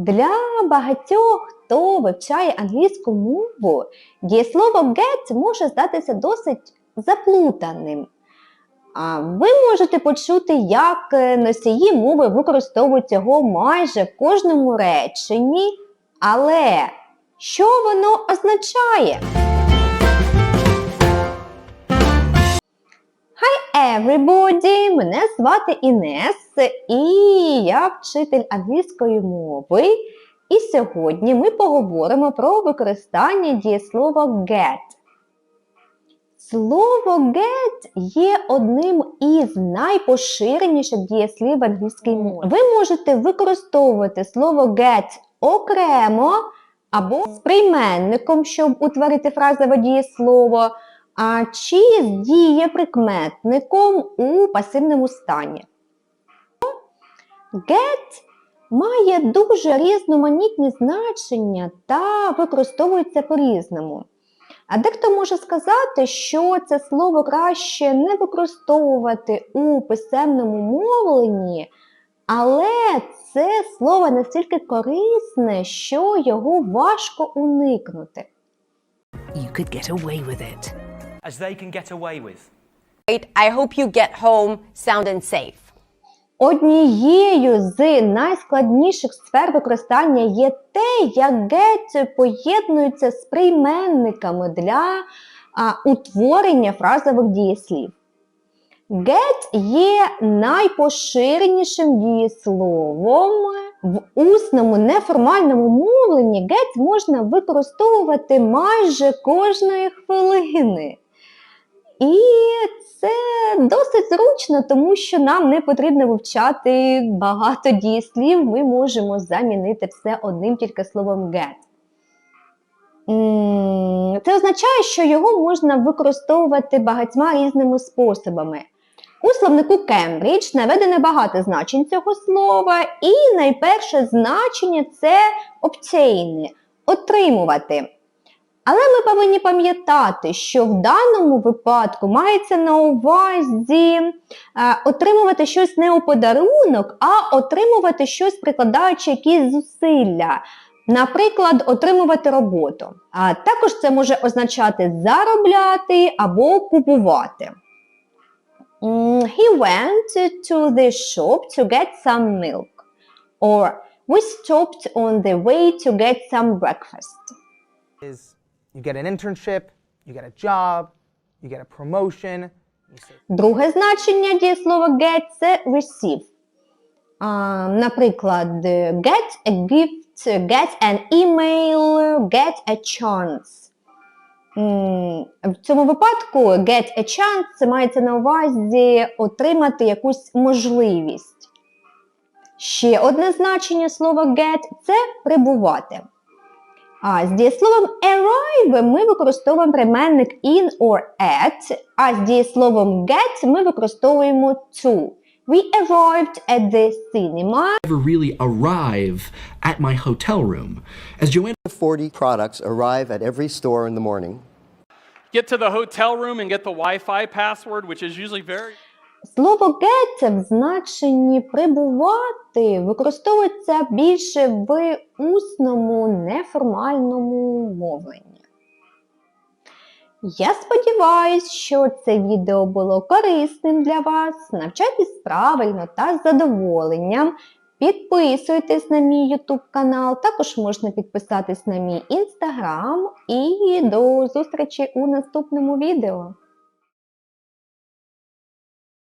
Для багатьох, хто вивчає англійську мову, дієслово get може здатися досить заплутаним. А ви можете почути, як е, носії мови використовують його майже в кожному реченні, але що воно означає? Everybody! Мене звати Інес, і я вчитель англійської мови. І сьогодні ми поговоримо про використання дієслова get. Слово get є одним із найпоширеніших дієслів в англійській мові. Ви можете використовувати слово get окремо або з прийменником, щоб утворити фразове дієслово, а чи з дієприкметником у пасивному стані. Get має дуже різноманітні значення та використовується по-різному. А дехто може сказати, що це слово краще не використовувати у писемному мовленні, але це слово настільки корисне, що його важко уникнути. You could get away with it. As they can get away with. I hope you get home sound and safe. Однією з найскладніших сфер використання є те, як get поєднується з прийменниками для а, утворення фразових дієслів. Get є найпоширенішим дієсловом в усному неформальному мовленні. Get можна використовувати майже кожної хвилини. І це досить зручно, тому що нам не потрібно вивчати багато дієслів, ми можемо замінити все одним тільки словом get. Це означає, що його можна використовувати багатьма різними способами. У словнику Cambridge наведено багато значень цього слова, і найперше значення це obtain – отримувати. Але ми повинні пам'ятати, що в даному випадку мається на увазі е, отримувати щось не у подарунок, а отримувати щось, прикладаючи якісь зусилля. Наприклад, отримувати роботу. А також це може означати заробляти або купувати. He went to the shop to get some milk. Or we stopped on the way to get some breakfast. You get an internship, you get a job, you get a promotion. Друге значення дієслова get – це receive. А, наприклад, get a gift, get an email, get a chance. В цьому випадку get a chance це мається на увазі отримати якусь можливість. Ще одне значення слова get це прибувати. А з дієсловом arrive ми використовуємо прийменник in or at, а з дієсловом get ми використовуємо to. We arrived at the cinema. never really arrive at my hotel room. As Joanna 40 products arrive at every store in the morning. get to the hotel room and get the Wi-Fi password, which is usually very Слово get в значенні прибувати використовується більше в усному неформальному мовленні. Я сподіваюся, що це відео було корисним для вас. Навчайтесь правильно та з задоволенням. Підписуйтесь на мій YouTube канал, також можна підписатись на мій інстаграм і до зустрічі у наступному відео.